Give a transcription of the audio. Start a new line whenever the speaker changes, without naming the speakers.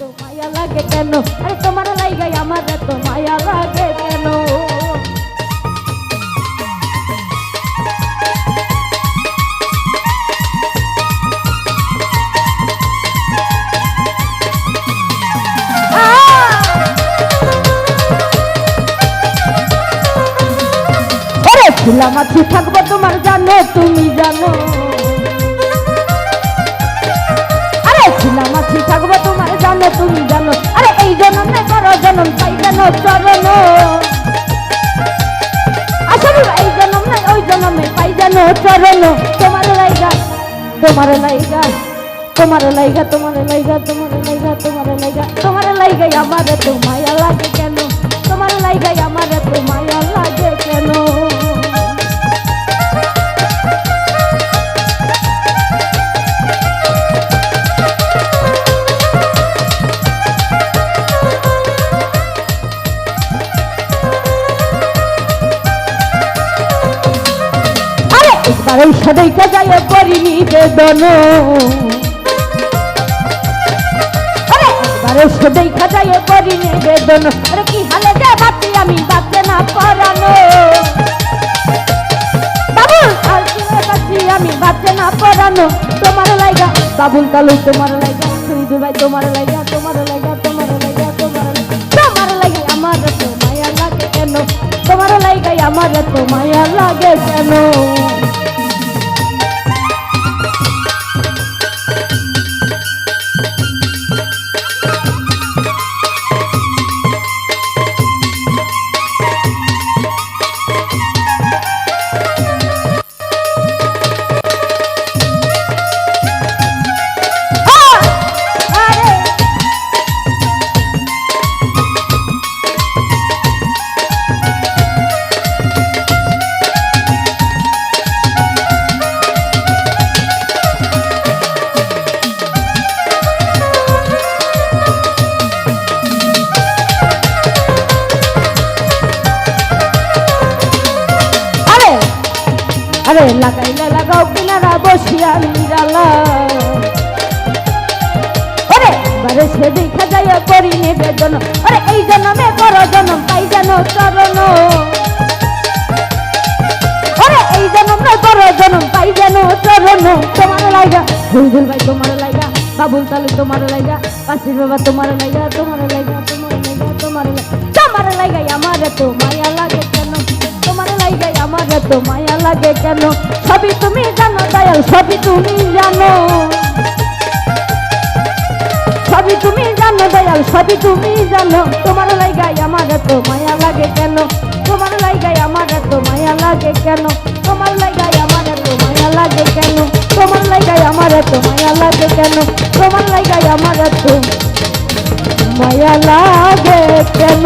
এত মায়া লাগে কেন? তোমার লাইগাই আমার এত মায়া কেন? ওরে ফুলা থাকব তোমার জানো, তুমি জানো। জনম তাই জানো চরণ। আসলে এই জনম নাই, ওই জনমে পাই জানো চরণ। তোমার লাইগা তোমার লাইগা তোমার লাইগা তোমার লাইগা তোমার লাইগা তোমার লাইগা তোমার লাইগাই আমার মায়া লাগে কেন? তোমার লাইগাই আমার একবার এই সদাইটা যায় করিনি বেদন। আরে এই সদাইটা যায় আরে, কি হালে যে বাতি আমি বাঁচতে না পরানো। বাবুল আর কি বাঁচি আমি বাঁচতে না পরানো। তোমার লাইগা, বাবুল তালু তোমার লাইগা শহীদুল ভাই তোমার লাইগা তোমার লাইগা তোমার লাইগা, তোমার তোমার লাইগা আমার তো মায়া লাগে কেন? তোমার লাইগাই আমার তো মায়া লাগে কেন? আরে লাগাইলে লাগাও কিনারা বসিয়া নিরালা। আরে বারে সে দেখা যায় করি নিবেদন। এই জন্মে পাই যেন চরণ। আরে এই জন্মে পাই যেন চরণ। তোমার লাইগা হুলঝুল ভাই তোমার লাইগা, বাবুল তালু তোমার লাগা কাশির বাবা তোমার লাইগা তোমার লাইগা তোমার লাইগা তোমার লাইগা। তোমার লাইগাই আমার তো মায়া লাইগাই আমার তো মায়া লাগে কেন? সবই তুমি জানো দয়াল, সবই তুমি জানো। সবই তুমি জানো দয়াল, সবই তুমি জানো। তোমার লাইগাই আমার তো মায়া লাগে কেন? তোমার লাইগাই আমার তো মায়া লাগে কেন? তোমার লাইগাই আমার তো মায়া লাগে কেন? তোমার লাইগাই আমার তো মায়া লাগে কেন? তোমার লাইগাই আমার তো মায়া লাগে কেন?